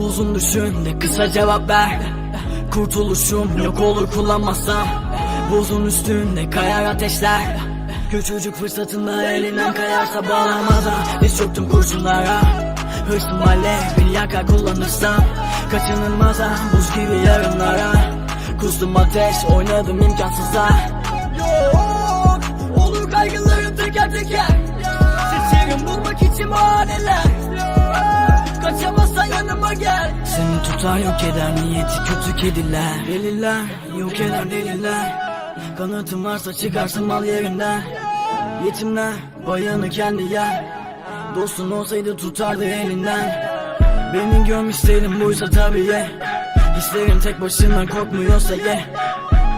Uzun düşün de kısa cevap ver. Kurtuluşum yok olur kullanmazsam Buzun üstünde kayar ateşler. Küçücük fırsatında elinden kayarsa bağlamada. Diz çöktüm kurşunlara. Hırsım alev bir yakar kullanırsam Kaçınılmaza buz gibi yarınlara. Kustum ateş oynadım imkansıza Tutar yok eder niyeti kötü kediler. Deliler yok eder deliler. Kanatım varsa çıkarsın mal yerinden. Yetimler bayanı kendi yer. Dostun olsaydı tutardı elinden. Beni görmüş değilim buysa tabii ye. Hislerin tek başına korkmuyorsa ye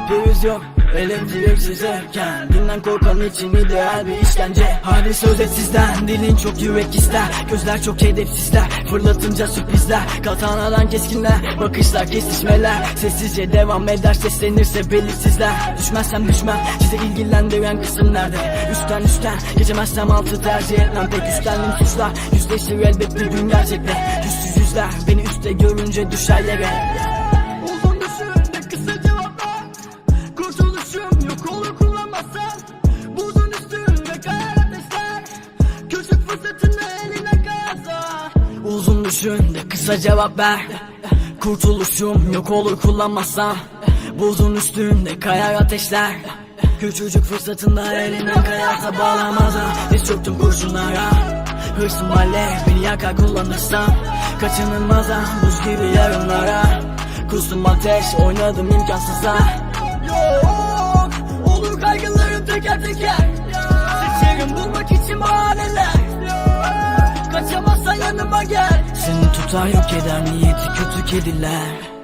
Priz yok elektrik size Kendinden korkan için ideal bir işkence. Hadi söz et sizden Dilin çok yürek ister. Gözler çok hedefsizler Fırlatınca sürprizler. Katanadan keskinler Bakışlar kesişmeler. Sessizce devam eder Seslenirse belirsizler. Düşmezsem düşmem Sizi ilgilendiren kısım nerede? Üstten üstten Geçemezsem altı tercih etmem. Pek üstlendim suçlar Yüzleştir elbet bir gün gerçekle Yüzsüz yüzler Beni üstte görünce düşer yere Kurtuluşum yok olur kullanmazsan Buzun üstünde kayar ateşler. Küçük fırsatını eline kayarsa Uzun düşün de kısa cevap ver. Kurtuluşum yok olur kullanmazsam Buzun üstünde kayar ateşler. Küçücük fırsatında elinden kayarsa bağlamaza Diz çöktüm kurşunlara. Hırsım alev beni yakar kullanırsam. Kaçınılmaza buz gibi yarınlara. Kustum ateş oynadım imkansıza teker teker Seçerim bulmak için bahaneler Kaçamazsan yanıma gel. Seni tutar yok eder niyeti kötü kediler.